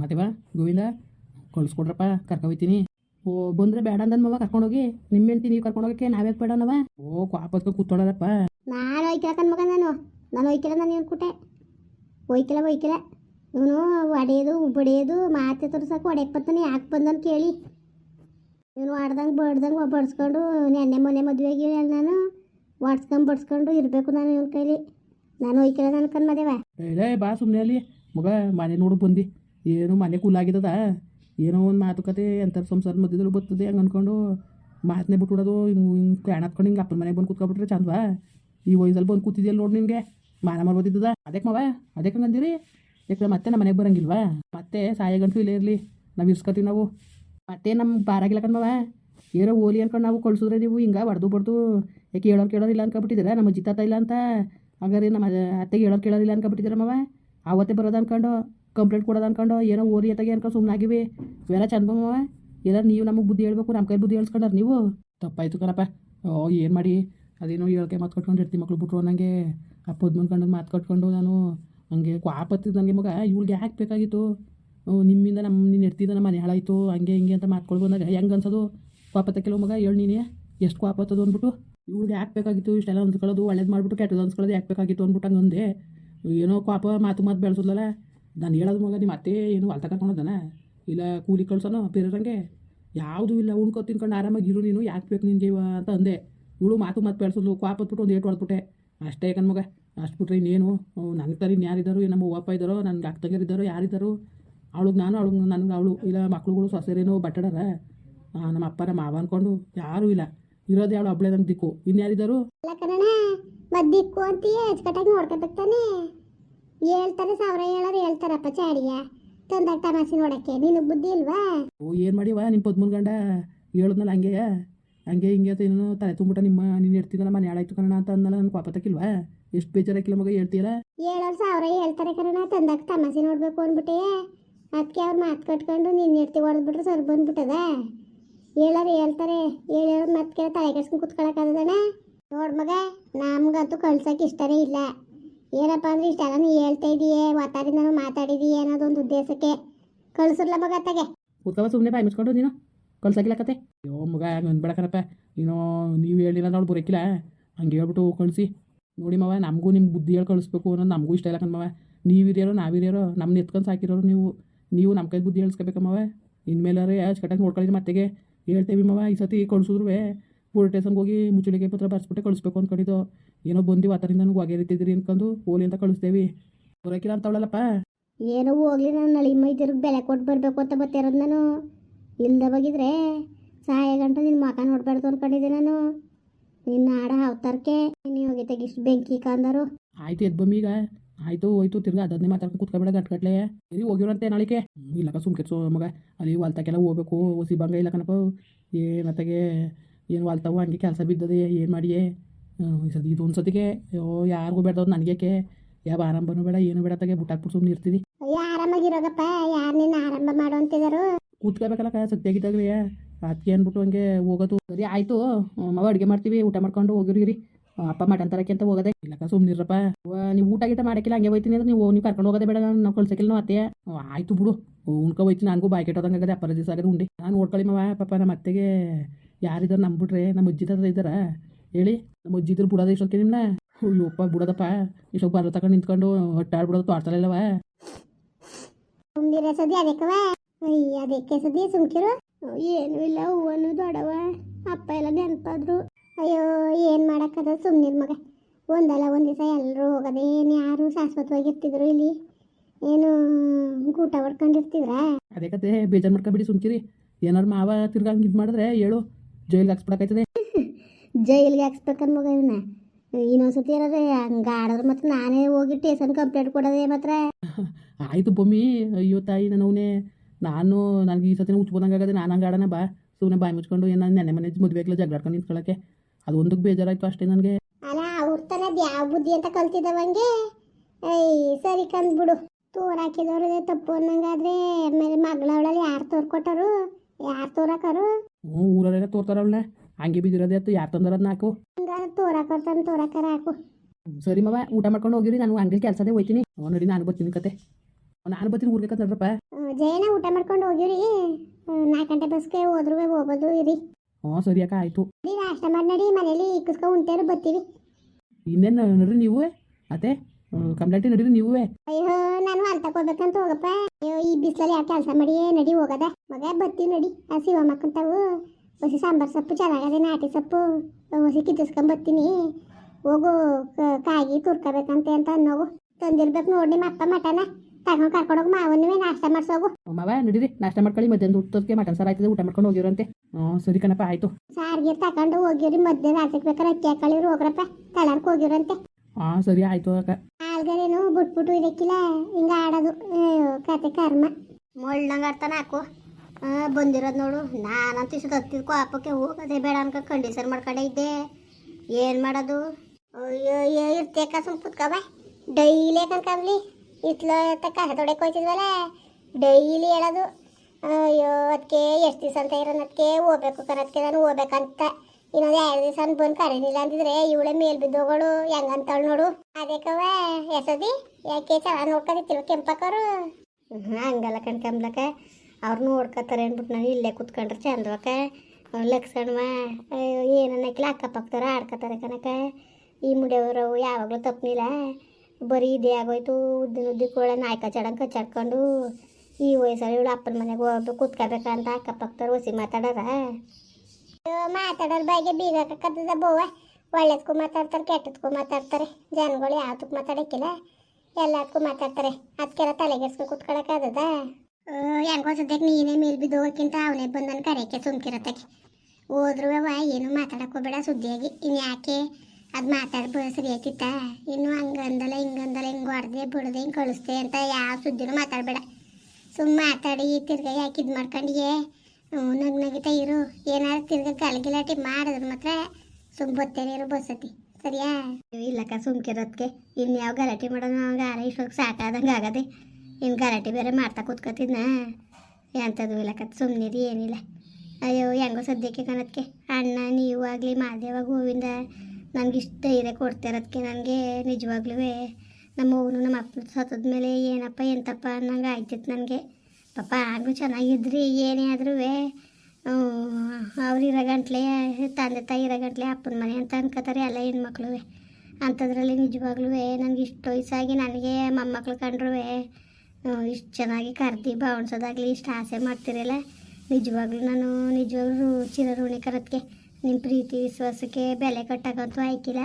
ಮತ್ತೇವಾ ಗೋವಿಂದ ಕಳಿಸ್ಕೊಡ್ರಪ್ಪ ಕರ್ಕೊಯ್ತೀನಿ ಓ ಬಂದ್ರೆ ಬೇಡ ಅಂದನ್ ಮವ ಕರ್ಕೊಂಡೋಗಿ ನಿಮ್ಮ ಹೆಂಡ್ತಿ ನೀವು ಕರ್ಕೊಂಡೋಗಕ್ಕೆ ನಾವ್ಯಾಕೆ ಬೇಡನವ ಓ ಕ್ವಾಪತ್ಕೊಂಡು ಕೂತ್ಕೊಳ್ಳೋದಪ್ಪ ನಾನು ಒಯ್ಕಿಲ್ಲ ಕಣ್ ಮಗ ನಾನು. ನಾನು ಒಯ್ಕಿಲ್ಲ ನಾನು ಇವನು ಕುಟೆ. ಒಯ್ಕಿಲ್ಲ ಒಯ್ಕಿಲ್ಲ ಇವನು ಒಡೆಯೋದು ಬಡಿಯೋದು ಮಾತೆ ತೋರ್ಸಕ್ಕೆ ಹೊಡೆಯಕ್ಕೆ ಬರ್ತಾನೆ ಯಾಕೆ ಬಂದನು ಕೇಳಿ. ಇವನು ಆಡ್ದಂಗೆ ಬಡ್ದಂಗೆ ಬಡ್ಸ್ಕೊಂಡು ನೆನ್ನೆ ಮೊನ್ನೆ ಮದುವೆಗೆ ನಾನು. ಒಡ್ಸ್ಕೊಂಡು ಬಡ್ಸ್ಕೊಂಡು ಇರಬೇಕು ನಾನು ಇವನ ಕೈಲಿ. ನಾನು ಒಯ್ಕಿಲ್ಲ ನನ್ನ ಕನ್ ಮದೇವ ಏ ಬಾ ಸುಮ್ಮನೆ ಅಲ್ಲಿ. ಮಗ ಮನೆ ನೋಡು ಬಂದು. ಏನು ಮನೆ ಕೂಲಾಗಿದ್ದದ ಏನೋ ಒಂದು ಮಾತುಕತೆ ಎಂಥ ಸಂಸಾರ ಮಧ್ಯದಲ್ಲಿ ಬರ್ತದೆ ಹಂಗೆ ಅನ್ಕೊಂಡು ಮಾತನ್ನೇ ಬಿಟ್ಬಿಡೋದು, ಹಿಂಗೆ ಹಿಂಗೆ ಕ್ಯಾಣ ಹತ್ಕೊಂಡು ಹಿಂಗೆ ಅಪ್ಪನ ಮನೆಗೆ ಬಂದು ಕೂತ್ಕೊಬಿಟ್ರೆ ಚಂದವಾ ಈ ವಯಸ್ಸಲ್ಲಿ ಬಂದು ಕೂತಿದ್ಯಲ್ಲ ನೋಡಿ ನಿನಗೆ? ಮಾನ ಮಾಡ್ಬೋದಿದ್ದದ ಅದಕ್ಕೆ ಮಾವ ಅದಕ್ಕೆ ಹಂಗಂದಿರಿ ಯಾಕೆ ಮತ್ತೆ ನಮ್ಮ ಮನೆಗೆ ಬರಂಗಿಲ್ವಾ? ಮತ್ತೆ ಸಾಯ ಗಂಟು ಇಲ್ಲೇ ಇರಲಿ, ನಾವು ಇರ್ಸ್ಕೊತೀವಿ ನಾವು. ಮತ್ತೆ ನಮ್ಮ ಬಾರಾಗಿಲ್ಲ ಕಣ್ಮವ ಏನೋ ಓಲಿ ಅನ್ಕೊಂಡು ನಾವು ಕಳ್ಸಿದ್ರೆ ನೀವು ಹಿಂಗೆ ಹೊಡೆದು ಬಡ್ದು ಯಾಕೆ ಹೇಳೋರು ಕೇಳೋರು ಇಲ್ಲ ನಮ್ಮ ಜಿತಾತ ಇಲ್ಲ ಅಂತ? ಹಾಗಾದ್ರೆ ನಮ್ಮ ಅತ್ತೆಗೆ ಹೇಳೋರು ಕೇಳೋರಿಲ್ಲ ಅನ್ಕೊಬಿಟ್ಟಿದ್ದೀರ ಮವ? ಆವತ್ತೇ ಬರೋದು ಅನ್ಕೊಂಡು. ಕಂಪ್ಲೇಂಟ್ ಕೊಡೋದು ಅನ್ಕೊಂಡು, ಏನೋ ಓರಿ ಅತ್ತಾಗೆ ಅನ್ಕೊಂಡು ಸುಮ್ಮನೆ ಆಗಿವೆ. ಇವೆಲ್ಲ ಚಂದ ಎಲ್ಲ ನೀವು ನಮಗೆ ಬುದ್ಧಿ ಹೇಳ್ಬೇಕು ನಮ್ಮ ಕೈ ಬುದ್ಧಿ ಹೇಳ್ಸ್ಕೊಂಡಾರ ನೀವು. ತಪ್ಪಾಯ್ತು ಕಣಪ್ಪ. ಓ, ಏನು ಮಾಡಿ? ಅದೇನೋ ಹೇಳ್ಕೆ ಮಾತು ಕಟ್ಕೊಂಡು ಇರ್ತಿ ಮಕ್ಳು ಬಿಟ್ಟರು ನನಗೆ ಅಪ್ಪದ ಮುಂದ್ಕೊಂಡು ಕಂಡು ಮಾತು ಕಟ್ಕೊಂಡು ನಾನು ಹಂಗೆ ಕ್ವಾಪತ್ತಿದ್ದು ನನಗೆ ಮಗ. ಇವ್ಳಿಗೆ ಯಾಕೆ ಬೇಕಾಗಿತ್ತು? ನಿಮ್ಮಿಂದ ನಮ್ಮ ನೀನು ಇರ್ತಿದ್ದ ನಮ್ಮ ಮನೆ ಹಾಳಾಯಿತು ಹಂಗೆ ಹಿಂಗೆ ಅಂತ ಮಾತ್ಕೊಳ್ ಬಂದಾಗ ಹೆಂಗೆ ಅನ್ಸೋದು? ಕ್ವಾಪತ್ತ ಕೆಲವು ಮಗ, ಹೇಳಿ ನೀನೇ. ಎಷ್ಟು ಕ್ವಾಪತ್ತದು ಅಂದ್ಬಿಟ್ಟು ಇವ್ಳಿಗೆ ಯಾಕೆ ಬೇಕಾಗಿತ್ತು? ಇಷ್ಟೆಲ್ಲ ಅಂದ್ಕೊಳ್ಳೋದು ಒಳ್ಳೇದು ಮಾಡ್ಬಿಟ್ಟು ಕೆಟ್ಟದ್ದು ಅನ್ಸ್ಕೊಳ್ಳೋದು ಯಾಕೆ ಬೇಕಾಗಿತ್ತು ಅಂದ್ಬಿಟ್ಟು ಹಂಗೆ ಏನೋ ಕ್ವಾಪ ಮಾತು ಮಾತು ಬೆಳೆಸೋದ್ಲಲ್ಲ ನಾನು ಹೇಳೋದು ಮಗ ನಿಮ್ಮ ಅತ್ತೆ ಏನು ಹೊಲ್ತ ಕರ್ಕೊಂಡೋದನ? ಇಲ್ಲ ಕೂಲಿ ಕಳ್ಸೋನೋ ಬೇರೆರಂಗೆ ಯಾವುದೂ ಇಲ್ಲ, ಉಣ್ಕೊ, ತಿನ್ಕೊಂಡು ಆರಾಮಾಗಿ ಇರು ನೀನು, ಯಾಕೆ ಬೇಕು ನಿನಗೆ ಅಂತ ಅಂದೆ. ಇವಳು ಮಾತು ಮಾತು ಬೆಳೆಸೋದು ಕ್ವಾಪತ್ಬಿಟ್ಟು ಒಂದು ಏಟು ಹೊಡೆದ್ಬಿಟ್ಟೆ. ಅಷ್ಟೇ ಕಣ್ಮಗ ಅಷ್ಟು ಬಿಟ್ರೆ ಇನ್ನೇನು? ನನಗೆ ತರ ಇನ್ಯಾರಿದ್ದಾರೋ ನಮ್ಮ ಅಪ್ಪ ಇದ್ದಾರೋ ನನಗೆ ಇದ್ದಾರೋ ಯಾರಿದ್ದಾರೋ ಅವಳಿಗೆ ನಾನು ಅವಳು ನನಗೆ ಅವಳು. ಇಲ್ಲ, ಮಕ್ಳುಗಳು, ಸೊಸೆರೇನೋ ಬಟ್ಟಡಾರ? ನಮ್ಮ ಅಪ್ಪನ ಮಾವ ಅಂದ್ಕೊಂಡು ಯಾರೂ ಇಲ್ಲ. ಇರೋದೇ ಅವಳು ಒಬ್ಳೆ ನಂಗೆ ದಿಕ್ಕು ಇನ್ಯಾರಿದ್ದಾರು ಮದ್ದಿಕ್ಕು ಅಂತೀಯ, ಅಚ್ಚುಕಟ್ಟಾಗಿ ನೋಡ್ಕೊಬೇಕು ತಾನೆ ಹೇಳ್ತಾರೆ ಸಾವಿರ ಹೇಳೋರು ಹೇಳ್ತಾರಪ್ಪ ಚಾಡಿಯ ತಂದಾಗ ತಮಾಷೆ ನೋಡಕ್ಕೆ. ನಿನಗೆ ಬುದ್ಧಿ ಇಲ್ವಾ? ಓ ಏನು ಮಾಡಿವ ನಿಮ್ಮ ಪದ್ಮನ್ ಗಂಡ? ಹೇಳಿದ್ನಲ್ಲ ಹಂಗೆ. ಹಂಗೆ ಹಿಂಗೆ ಅಂತ ತಲೆ ತುಂಬಿಟ್ಟ ನಿಮ್ಮ ನೀನು ಇರ್ತಿದ್ದಲ್ಲ ಮನೆ ಹಾಳಾಯ್ತು ಕಣ ಅಂತ ಅಂದಲ್ಲ ನನ್ಗೆ ಪಾಪ ತಕ್ಕಿಲ್ವಾ? ಎಷ್ಟು ಬೇಜಾರಾಕಿಲ್ಲ ಮಗ ಹೇಳ್ತೀರಾ ಹೇಳೋರು ಸಾವಿರ ಹೇಳ್ತಾರೆ ಕಣ ತಂದಾಗ ತಮಾಷೆ ನೋಡ್ಬೇಕು ಅಂದ್ಬಿಟ್ಟೆ. ಅದಕ್ಕೆ ಅವ್ರು ಮಾತು ಕಟ್ಕೊಂಡು ನಿನ್ನ ಇರ್ತಿ ಹೊಡೆದ್ಬಿಟ್ರೆ ಸರ್ ಬಂದ್ಬಿಟ್ಟದ? ಹೇಳೋರು ಹೇಳ್ತಾರೆ ಹೇಳೋರು ಮತ್ತೆ ತಲೆ ಕೆಡ್ಸ್ಕೊಂಡು ಕುತ್ಕೊಳಕ್ಕಾಗದಣ್ಣ ನೋಡ್ ಮಗ ನಮ್ಗಂತೂ ಕಳ್ಸಕ್ಕೆ ಇಷ್ಟನೇ ಇಲ್ಲ. ಏನಪ್ಪ ಅಂದ್ರೆ ಇಷ್ಟೆಲ್ಲ ನೀ ಹೇಳ್ತಾ ಇದೀಯೇ ಒತ್ತಾರಿಂದ ನಾನು ಮಾತಾಡಿದೀಯ ಅನ್ನೋದೊಂದು ಉದ್ದೇಶಕ್ಕೆ. ಕಳ್ಸಿರ್ಲ ಮಗ ಅತ್ತಗೆ. ಸುಮ್ಮನೆ ಬಾಯಿ ನೀನು. ಕಳ್ಸಾಕಿಲ್ಲ ಕತೆ. ಅಯ್ಯೋ ಮಗ, ಹಂಗೆ ಅಂದ್ಬೇಡ ಕಣಪ್ಪ. ಏನೋ ನೀವು ಹೇಳಿಲ್ಲ ನೋಡಿ ಬರೋಕ್ಕಿಲ್ಲ ಹಂಗೆ ಹೇಳ್ಬಿಟ್ಟು ಕಳಿಸಿ. ನೋಡಿ ಮವ, ನಮಗೂ ನಿಮ್ಮ ಬುದ್ಧಿ ಹೇಳಿ ಕಳಿಸ್ಬೇಕು ಅನ್ನೋದು ನಮಗೂ ಇಷ್ಟ ಇಲ್ಲ ಕಣ್ಮವ ನೀವು ಹಿರಿಯರೋ, ನಾವು ಹಿರಿಯರೋ ನಮ್ಮನ್ನ ಎತ್ಕೊಂಡು ಸಾಕಿರೋರು ನೀವು. ನೀವು ನಮ್ಮ ಕೈ ಬುದ್ಧಿ ಹೇಳಿಸ್ಕೋಬೇಕಮ್ಮವ ಇನ್ಮೇಲಾರೆ ಅಚ್ಚುಕಟ್ಟಾಗಿ ನೋಡ್ಕೊಳ್ಳಿ ಮತ್ತೆಗೆ. ಹೇಳ್ತೇವೆ ಮವ, ಈ ಸತಿ ಕಳ್ಸಿದ್ರು ಸ್ಟೇಷನ್ಗೆ ಹೋಗಿ ಮುಚ್ಚಳಿಗೆ ಪತ್ರ ಬರ್ಸ್ಬಿಟ್ಟೆ ಕಳಿಸ್ಬೇಕು ಅಂದ್ಕೊಂಡಿದ್ದು ಏನೋ ಬಂದಿ ಆತರಿಂದ ನನಗೆ ಹೊಗೆ ಅನ್ಕೊಂಡು ಹೋಲಿ ಅಂತ ಕಳಿಸ್ತೇವೆ ಬರೋಕಿಲ್ಲ ಅಂತ ಅವಳಲ್ಲಪ್ಪ ಏನೋ ಹೋಗ್ಲಿ ನಾನು ನಳಿ ಮೈದರಿಗೆ ಬೆಲೆ ಕೊಟ್ಟು ಬರಬೇಕು ಅಂತ ಬರ್ತಿರೋದು ನಾನು. ಇಲ್ದ ಬಗಿದ್ರೆ ಸಹಾಯ ಗಂಟ ನಿನ್ನ ಮಕ ನೋಡ್ಬಾರ್ದು ಅನ್ಕೊಂಡಿದ್ದೆ ನಾನು. ನಿನ್ನ ಆಡ ಅವತಾರಕ್ಕೆ ನೀನು ಹೋಗಿ ತೆಗಿಸ್ ಬೆಂಕಿ ಕಾಂದರು. ಆಯ್ತು ಎದ್ ಬಮ್ಮಿ ಈಗ ಆಯ್ತು ಹೋಯ್ತು ತಿರ್ಗ ಅದನ್ನೇ ಮಾತಾಡ್ಕೊಂಡು ಕೂತ್ಕೊಬೇಡ ಗಟ್ಗಟ್ಲೆ ಸರಿ ಹೋಗಿರಂತೆ ನಾಳಿಕೆ. ಇಲ್ಲಕ ಸುಮ್ಕೆರ್ಸು ಮಗ. ಅಲ್ಲಿ ಹೊಲ್ತಕ್ಕೆಲ್ಲ ಹೋಗ್ಬೇಕು. ಒಸಿ ಬಂಗ ಇಲ್ಲ ಕಣಪ್ಪ. ಏನತ್ತಾಗೆ ಏನು ಹೊಲ್ತಾವು ಹಂಗೆ ಕೆಲಸ ಬಿದ್ದದೆ ಏನು ಮಾಡಿಯೇ? ಸತಿ ಇದು ಒಂದು ಸತಿಗೆ ಅಯ್ಯೋ ಯಾರಿಗೂ ಬೇಡ್ದವ್ರು ನನಗೇಕೆ? ಯಾವ ಆರಂಭನೂ ಬೇಡ ಏನು ಬೇಡ ತಗೆ ಬುಟ್ಟಾಕ್ಬಿಟ್ಟು ಸುಮ್ಮನೆ ಅಯ್ಯ ಆರಾಮಾಗಿರೋಗಪ್ಪ ಯಾರು ನಿನ್ನ ಆರಂಭ ಮಾಡು ಅಂತಿದಾರು? ಕೂತ್ಕೋಬೇಕಲ್ಲ ಸತ್ಯಾಗಿದ್ದಾಗ್ರಿ ಅದಕ್ಕೆ ಅಂದ್ಬಿಟ್ಟು ಹಂಗೆ ಹೋಗೋದು. ಸರಿ ಆಯಿತು. ಮಾವ ಅಡುಗೆ ಮಾಡ್ತೀವಿ ಊಟ ಮಾಡ್ಕೊಂಡು ಹೋಗಿರಿ ಅಪ್ಪ ಮಾಡಂತಾರಕ್ಕೆ ತರಕ್ಕೆ ಅಂತ ಹೋಗೋದೆ. ಇಲ್ಲಕ್ಕ ಸುಮ್ಮನಿರಪ್ಪ ನೀವು ಊಟ ಗೀಟ ಮಾಡಕ್ಕಿಲ್ಲ ಹಂಗೆ ಹೋಯ್ತೀನಿ ಅಂದ್ರೆ ನೀವು ನೀವು ಕರ್ಕೊಂಡು ಹೋಗೋದೇ ಬೇಡ ನಾನು ಕಳ್ಸಕ್ಕಿಲ್ಲ ನಾವು ಅತ್ತೆ ಆಯ್ತು ಬಿಡು. ಉಣ್ಕೊ ಹೋಯ್ತೀನಿ ನನಗೂ ಬಾಯ್ ಕೆಟ್ಟೋದಂಗೆ ಆಗದೆ ಅಪ್ಪರ ದಿವಸ ಆಗದೆ ಉಂಡೆ. ನಾನು ನೋಡ್ಕೊಳ್ಳಿ ಮಾವ ಪಾಪ ನಮ್ಮ ಅತ್ತೆಗೆ ಯಾರಿದ್ದಾರೆ ನಂಬಿಟ್ರೆ ನಮ್ಮ ಅಜ್ಜಿ ತಾತ ಇದ್ದಾರ ಹೇಳಿ ನಮ್ಮ ಅಜ್ಜಿ ಇದ್ರು ಬಿಡೋದು ಇಷ್ಟೊತ್ತಿಗೆ ನಿಮ್ಮನ್ನ ಅಯ್ಯೋಪ್ಪ ಬಿಡೋದಪ್ಪ. ಇಷ್ಟೊತ್ತು ಬರ ತಗೊಂಡು ನಿಂತ್ಕೊಂಡು ಹೊಟ್ಟಾಡ್ಬಿಡೋದು ಸುಮ್ನಿರ ಸದಿ ಅದಕ್ಕವ? ಅಯ್ಯ ಅದಕ್ಕೆ ಸದಿ ಸುಮ್ಕಿರು? ಏನು ಇಲ್ಲ ಹೂವನು ದೊಡವ ಅಪ್ಪ ಎಲ್ಲ ನೆನಪಾದ್ರು. ಅಯ್ಯೋ ಏನು ಮಾಡಕ್ಕದ ಸುಮ್ನಿರ್ ಮಗ. ಒಂದಲ್ಲ ಒಂದು ದಿವಸ ಎಲ್ಲರೂ ಹೋಗೋದೇ ಏನು ಯಾರು ಶಾಶ್ವತವಾಗಿರ್ತಿದ್ರು ಇಲ್ಲಿ? ಏನು ಊಟ ಹೊಡ್ಕೊಂಡಿರ್ತಿದ್ರ ಅದೇ ಕತೆ ಬೇಜಾರು ಮಾಡ್ಕೊಬಿಡಿ ಸುಮ್ಕಿರಿ. ಏನಾರು ಮಾವ ತಿರ್ಗಂಗೆ ಇದು ಮಾಡಿದ್ರೆ ಹೇಳು. ಜೈಲಿಗೆ ಹಾಕ್ಸ್ಬಿಡಕೈತದೆ ಜೈಲಿಗೆ ಹಾಕ್ಸ್ಬೇಕನ್ ಮಗ ಇವನ್ನ ಇನ್ನೊಂದ್ಸತಿ ಏನಾದ್ರೆ ಹಂಗೆ ಆಡಿದ್ರೆ ಮತ್ತೆ ನಾನೇ ಹೋಗಿ ಟೇಷನ್ ಕಂಪ್ಲೇಂಟ್ ಕೊಡೋದೇ ಮಾತ್ರ. ಆಯಿತು ಬೊಮ್ಮಿ ಅಯ್ಯೋ ತಾಯಿ ನಾನು ಅವನೇ ನಾನು ನನಗೆ ಈ ಸತಿನ ಉಚ್ಬೋದಂಗಾಗದೆ ನಾನು ಹಂಗೆ ಆಡೋಣ ಬಾ. ಸುಮ್ಮನೆ ಬಾಯಿ ಮುಚ್ಕೊಂಡು ಏನು ನಾನು ಮನೆ ಮದುವೆಗ್ಲ ಜಗಳಾಡ್ಕೊಂಡು ನಿಂತ್ಕೊಳ್ಳೋಕ್ಕೆ ಅದು ಒಂದಕ್ಕೆ ಬೇಜಾರಾಯ್ತು ಅಷ್ಟೇ ನನಗೆ. ಅಲ್ಲ ಅವ್ರ ತನದ ಯಾವ ಬುದ್ಧಿ ಅಂತ ಕಲ್ತಿದ್ದವಂಗೆ ಐ ಸರಿ ಕಂದ್ಬಿಡು ತೋರ್ ಹಾಕಿದವ್ರದೇ ತಪ್ಪು ಅನ್ನಂಗಾದ್ರೆ ಆಮೇಲೆ ಮಗಳವಳಲ್ಲಿ ಯಾರು ತೋರ್ಕೊಟ್ಟರು? ಯಾರು ತೋರಕರು? ಹ್ಞೂ ಊರಲ್ಲೆಲ್ಲ ತೋರ್ತಾರ ಅವಳನ್ನ ಹಂಗೆ ಬಿದ್ದಿರೋದೇ ಆಯ್ತು ಯಾರು ತಂದರದ್ ನಾಕು ತೋರಕರ್ತಾನೆ ತೋರಕರ ಹಾಕು. ಸರಿ ಮವ ಊಟ ಮಾಡ್ಕೊಂಡು ಹೋಗಿರಿ ನಾನು ಅಂಗಡಿ ಕೆಲಸದೇ ಹೋಯ್ತೀನಿ. ನಡಿ ನಾನು ಬರ್ತೀನಿ ಕತೆ. ನಾನು ಬರ್ತೀನಿ ಊರಿಗೆ ಕತೆ ನೋಡ್ರಪ್ಪ. ಜಯನ ಊಟ ಮಾಡ್ಕೊಂಡು ಹೋಗಿರಿ ನಾಲ್ಕು ಗಂಟೆ ಬಸ್ಗೆ ಹೋದ್ರು ಹೋಗೋದು ಇರಿ. ಹ್ಞೂ ಸರಿ ಅಕ್ಕ ಆಯಿತು. ನಾಷ್ಟ ಮಾಡಿ ನಡಿ ಮನೇಲಿ ಇಕ್ಕಿಸ್ಕೊಂಡು ಉಂಟೇರು ಬರ್ತೀವಿ. ಇನ್ನೇನು ನೋಡ್ರಿ ನೀವು? ಅತ್ತೆ? ಕಂಪ್ಲೇಂಟಿ ನಡೀರಿ ನೀವೇ. ಅಯ್ಯೋ ನಾನು ಹೊಲ್ ತಗೋಬೇಕಂತ ಹೋಗಪ್ಪ. ಅಯ್ಯೋ ಈ ಬಿಸಿಲಲ್ಲಿ ಯಾವ ಕೆಲಸ ಮಾಡಿ ನಡಿ ಹೋಗದ. ಮಗ ಬರ್ತೀವಿ ನಡಿ. ಆ ಶಿವ ಮಕ್ಕಂತಾವು ಹೊಸಿ ಸಾಂಬಾರು ಸೊಪ್ಪು ಚೆನ್ನಾಗದೆ ನಾಟಿ ಸೊಪ್ಪು ಹೊಸಿ ಕಿತ್ತಿಸ್ಕೊಂಡ್ ಬರ್ತೀನಿ. ಹೋಗು ಕಾಯಿ ತುರ್ಕೋಬೇಕಂತೆ ಅಂತ ಅನ್ನೋಗು ತಂದಿರ್ಬೇಕು ನೋಡಿ ನಿಮ್ಮ ಅಪ್ಪ ಮಟನ. ತಗೊಂಡು ಕರ್ಕೊಂಡೋಗಿ ಮಾವನ್ನೇ ನಾಷ್ಟ ಮಾಡಿಸೋಗು ಮಾವ ನಡೀರಿ. ನಾಷ್ಟ ಮಾಡ್ಕೊಳ್ಳಿ ಮಧ್ಯಾಹ್ನ ಊಟಕ್ಕೆ ಮಟನ್ ಸಾರು ಆಯ್ತದೆ ಊಟ ಮಾಡ್ಕೊಂಡು ಹೋಗಿರಂತೆ ಹ್ಞೂ ಸರಿ ಕಣಪ್ಪ ಆಯಿತು. ಸಾರ್ಗೀರ್ ತಗೊಂಡು ಹೋಗಿರಿ ಮಧ್ಯಾಹ್ನ ರಾತ್ರಿಗೆ ಬೇಕಾದ್ರೆ ಅಕ್ಕಿ ಹಾಕೊಳ್ಳಿ ಹೋಗ್ರಪ್ಪ. ತಳರ್ಕ್ ಹೋಗಿರಂತೆ ಹಾಂ ಸರಿ, ಆಯ್ತು ಆಲ್ಗರೇನು ಬಿಟ್ಬಿಟ್ಟು ಇದಕ್ಕಿಲ್ಲ, ಹಿಂಗ ಆಡೋದು. ಕತೆ ಕರ್ಮ. ಮೊಳ್ಳಂಗ ಆಡ್ತಾನೆ ಹಾಕು ಬಂದಿರೋದು ನೋಡು, ನಾನಂತ ಇಷ್ಟು ಹತ್ತಿದ ಕೋಪಕ್ಕೆ ಹೋಗೋದೇ ಬೇಡ ಅನ್ಕ ಕಂಡೀಷನ್ ಮಾಡ್ಕೊಂಡೆ ಇದ್ದೆ. ಏನು ಮಾಡೋದು? ಅಯ್ಯೋ ಇರ್ತೇಕ, ಸುಮ್ ಕುತ್ಕೊಬ ಡೈಲಿ ಕನ್ಕಂಬ್ಲಿ ಇತ್ಲ ಕಸ ತೊಡಕ್ಕೆ ಹೋಯ್ತಿದ್ವಲ್ಲ ಡೈಲಿ ಹೇಳೋದು. ಅಯ್ಯೋ ಅದಕ್ಕೆ ಎಷ್ಟು ದಿವಸ ಅಂತ ಇರೋದಕ್ಕೆ ಹೋಗ್ಬೇಕು ಕನ್ನದಕ್ಕೆ ನಾನು ಹೋಗ್ಬೇಕಂತ. ಇನ್ನೊಂದು ಎರಡು ದಿವಸ ಬಂದು ಕರೀನಿಲ್ಲ ಅಂತಿದ್ರೆ ಇವಳೆ ಮೇಲ್ ಬಿದ್ದೋಗಳು ಹೆಂಗಂತಾಳು ನೋಡು. ಅದಕ್ಕವ ಎಸದಿ ಯಾಕೆ ಚೆನ್ನಾಗಿ ನೋಡ್ಕೊಂಡಿತ್ತಿಲ್ವ ಕೆಂಪಕ್ಕವರು. ಹಂಗಲ್ಲ ಕಣ್ಕಂಬ್ಲಕ್ಕ ಅವ್ರು ನೋಡ್ಕೊತಾರೆ ಅಂದ್ಬಿಟ್ಟು ನಾನು ಇಲ್ಲೇ ಕುತ್ಕೊಂಡ್ರೆ ಚಂದವಕ್ಕ ಲಕ್ಷ್ಮಣವ ಅಯ್ಯೋ ಏನನ್ನಕ್ಕಿಲ್ಲ ಅಕ್ಕಪಕ್ಕದವ್ರು ಆಡ್ಕೊತಾರೆ ಕನಕ ಈ ಮುಡಿಯವರು ಯಾವಾಗಲೂ ತಪ್ಪನಿಲ್ಲ ಬರೀ ಇದೇ ಆಗೋಯ್ತು, ಉದ್ದಿನ ಉದ್ದಿ ಕೂಡ ನಾಯ್ಕ ಚಡಂಗ್ ಕಚ್ಚಾಡ್ಕೊಂಡು ಈ ವಯಸ್ಸಲ್ಲಿ ಇವಳು ಅಪ್ಪನ ಮನೆಗೆ ಹೋಗ್ಬೇಕು ಕುತ್ಕೋಬೇಕಂತ ಅಕ್ಕಪಕ್ಕದವ್ರು ಒಸಿ ಮಾತಾಡಾರ ಮಾತಾಡೋರ್ ಬಗ್ಗೆ ಬೀಗ ಕದ್ದದ ಬೋವ ಒಳ್ಳೇದಕ್ಕೂ ಮಾತಾಡ್ತಾರೆ ಕೆಟ್ಟದಕ್ಕೂ ಮಾತಾಡ್ತಾರೆ. ಜನಗಳು ಯಾವ್ದಕ್ಕೂ ಮಾತಾಡಕ್ಕಿಲ್ಲ. ಎಲ್ಲದಕ್ಕೂ ಮಾತಾಡ್ತಾರೆ. ಅದಕ್ಕೆಲ್ಲ ತಲೆಗೆಡ್ಸ್ಕೊಂಡು ಕುತ್ಕೊಳಕ್ಕಾಗದ ಹೆಂಗೋ ಸದ್ಯಕ್ಕೆ ನೀನೇ ಮೇಲ್ ಬಿದ್ದು ಹೋಗಕ್ಕಿಂತ ಅವನೇ ಬಂದು ನನ್ನ ಕರೆಯಕ್ಕೆ ಸುಮ್ಕಿರತ್ತಕ್ಕೆ. ಹೋದ್ರು ಅವ ಏನು ಮಾತಾಡಕ್ ಹೋಗ್ಬೇಡ ಸುದ್ದಿಯಾಗಿ. ಇನ್ನು ಯಾಕೆ? ಅದು ಮಾತಾಡಿ ಸರಿ ಆಯ್ತಿತ್ತ ಇನ್ನು ಹಂಗಂದಲ್ಲ ಹಿಂಗಂದಲ್ಲ ಹಿಂಗೆ ಹೊಡೆದೆ ಬಿಡದೆ ಹಿಂಗೆ ಕಳಿಸ್ದೆ ಅಂತ ಯಾವ ಸುದ್ದಿನೂ ಮಾತಾಡಬೇಡ. ಸುಮ್ಮ ಮಾತಾಡಿ, ತಿರ್ಗಾ ಯಾಕೆ ಇದು ಮಾಡ್ಕೊಂಡಿಯೇ? ನಗ್ ನಗಿತಾ ಇರು. ಏನಾದ್ರು ತಿರ್ಗ ಗಲಗಿಲಾಟಿ ಮಾಡಿದ್ರೆ ಮಾತ್ರ ಸುಮ್ ಬತ್ತೇನೆ ಇರು ಬಸತಿ. ಸರಿಯಾ? ಇಲ್ಲಕ್ಕ ಸುಮ್ಕಿರೋದಕ್ಕೆ ಇನ್ನು ಯಾವ ಗಲಾಟೆ ಮಾಡೋಣ ಅವಾಗ ಆರ ಇಷ್ಟೊಂದು ಸಾಕಾದಂಗೆ ಆಗದೆ. ಇನ್ನು ಗಲಾಟೆ ಬೇರೆ ಮಾಡ್ತಾ ಕೂತ್ಕೊತಿದ್ನ. ಎಂಥದ್ದು ಇಲ್ಲಕ್ಕ ಸುಮ್ಮನಿರಿ ಏನಿಲ್ಲ. ಅಯ್ಯೋ, ಹೆಂಗೋ ಸದ್ಯಕ್ಕೆ ಕಣದಕ್ಕೆ ಅಣ್ಣ, ನೀವು ಆಗಲಿ, ಮಾದೇವ, ಗೋವಿಂದ ನನಗೆ ಇಷ್ಟು ಧೈರ್ಯ ಕೊಡ್ತಿರೋದಕ್ಕೆ ನನಗೆ ನಿಜವಾಗ್ಲೂ ನಮ್ಮ ಅವನು ನಮ್ಮ ಅಪ್ಪ ಸತ್ತದ ಮೇಲೆ ಏನಪ್ಪ, ಎಂತಪ್ಪ ಅನ್ನಂಗೆ ಆಯ್ತಿತ್ತು ನನಗೆ. ಪಾಪ ಆಗಲೂ ಚೆನ್ನಾಗಿದ್ರಿ, ಏನೇ ಆದ್ರೂ ಅವ್ರಿರೋ ಗಂಟ್ಲೆ, ತಂದೆ ತಾಯಿ ಇರೋ ಗಂಟ್ಲೆ ಅಪ್ಪನ ಮನೆ ಅಂತ ಅನ್ಕೋತಾರೆ ಎಲ್ಲ ಹೆಣ್ಮಕ್ಳು ಅಂಥದ್ರಲ್ಲಿ ನಿಜವಾಗ್ಲೂ ನನಗೆ ಇಷ್ಟು ವಯಸ್ಸಾಗಿ ನನಗೆ ಮೊಮ್ಮಕ್ಳು ಕಂಡ್ರು ಇಷ್ಟು ಚೆನ್ನಾಗಿ ಕರ್ದು ಬಾವಣಿಸೋದಾಗಲಿ ಇಷ್ಟು ಆಸೆ ಮಾಡ್ತಿರಲ್ಲ. ನಿಜವಾಗ್ಲೂ ನಾನು, ನಿಜವಾಗ್ಲೂ ಚಿರಋಣಿ ಕರೋದಕ್ಕೆ ನಿಮ್ಮ ಪ್ರೀತಿ, ವಿಶ್ವಾಸಕ್ಕೆ ಬೆಲೆ ಕಟ್ಟಕ್ಕಂತೂ ಆಯ್ಕಿಲ್ಲ.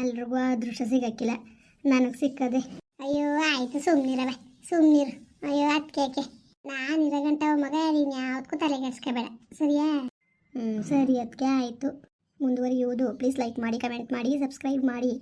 ಎಲ್ರಿಗೂ ಅದೃಷ್ಟ ಸಿಗಕ್ಕಿಲ್ಲ. ನನಗೆ ಸಿಕ್ಕದೆ. ಅಯ್ಯೋ, ಆಯಿತು ಸುಮ್ಮನಿರವೆ ಸುಮ್ಮನಿರು ಅಯ್ಯೋ ಅದಕ್ಕೆ ನಾನು ಇರಗಂಟ ಮಗ, ನೀನು ಯಾವ್ದಕ್ಕೂ ತಲೆಗೆಡ್ಸ್ಕೋಬೇಡ ಸರಿಯಾ? ಹ್ಞೂ ಸರಿ ಅದಕ್ಕೆ ಆಯಿತು. ಮುಂದುವರಿಯುವುದು. ಪ್ಲೀಸ್ ಲೈಕ್ ಮಾಡಿ, ಕಮೆಂಟ್ ಮಾಡಿ, ಸಬ್ಸ್ಕ್ರೈಬ್ ಮಾಡಿ.